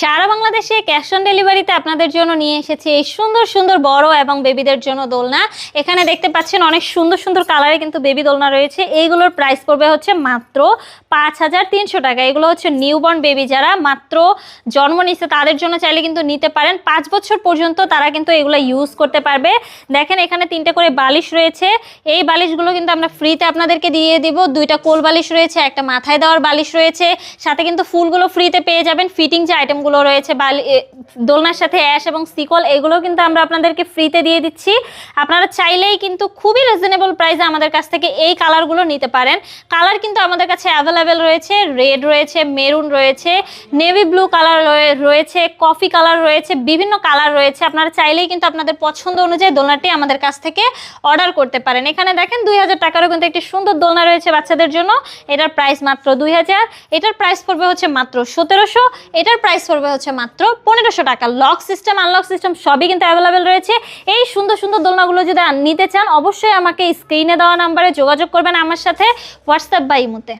সারা বাংলাদেশে cash on ডেলিভারিতে আপনাদের জন্য নিয়ে এসেছি এই সুন্দর সুন্দর বড় এবং বেবিদের জন্য দোলনা। এখানে দেখতে পাচ্ছেন অনেক সুন্দর সুন্দর কালারে কিন্তু বেবি দোলনা রয়েছে। এইগুলোর প্রাইস পড়বে হচ্ছে মাত্র পাঁচ হাজার তিনশো টাকা। এগুলো হচ্ছে নিউবর্ন বেবি যারা মাত্র জন্ম নিচ্ছে তাদের জন্য চাইলে কিন্তু নিতে পারেন। পাঁচ বছর পর্যন্ত তারা কিন্তু এগুলো ইউজ করতে পারবে। দেখেন এখানে তিনটে করে বালিশ রয়েছে। এই বালিশগুলো কিন্তু আমরা ফ্রিতে আপনাদেরকে দিয়ে দিব। দুইটা কোল বালিশ রয়েছে, একটা মাথায় দেওয়ার বালিশ রয়েছে। সাথে কিন্তু ফুলগুলো ফ্রিতে পেয়ে যাবেন। ফিটিং যে আইটেমগুলো রয়েছে বা দোলনার সাথে অ্যাশ এবং সিকল, এগুলো কিন্তু আমরা আপনাদেরকে ফ্রিতে দিয়ে দিচ্ছি। আপনারা চাইলেই কিন্তু খুবই রিজনেবল প্রাইসে আমাদের কাছ থেকে এই কালারগুলো নিতে পারেন। কালার কিন্তু আমাদের কাছে অ্যাভেলেবেল রয়েছে রেড রয়েছে মেরুন রয়েছে নেভি ব্লু কালার রয়েছে কফি কালার রয়েছে, বিভিন্ন কালার রয়েছে। আপনারা চাইলেই কিন্তু আপনাদের পছন্দ অনুযায়ী দোলনাটি আমাদের কাছ থেকে অর্ডার করতে পারেন। এখানে দেখেন দুই হাজার টাকারও কিন্তু একটি সুন্দর দোলনা রয়েছে বাচ্চাদের জন্য। এটার প্রাইস মাত্র দুই হাজার। এটার প্রাইস পড়বে হচ্ছে মাত্র সতেরোশো। এটার প্রাইস পড়বে হচ্ছে মাত্র পনেরোশো টাকা। লক সিস্টেম, আনলক সিস্টেম সবই কিন্তু অ্যাভেলেবেল রয়েছে। এই সুন্দর সুন্দর দোলনাগুলো যদি নিতে চান, অবশ্যই আমাকে স্ক্রিনে দেওয়া নাম্বারে যোগাযোগ করবেন আমার সাথে, হোয়াটসঅ্যাপ বা ইমুতে।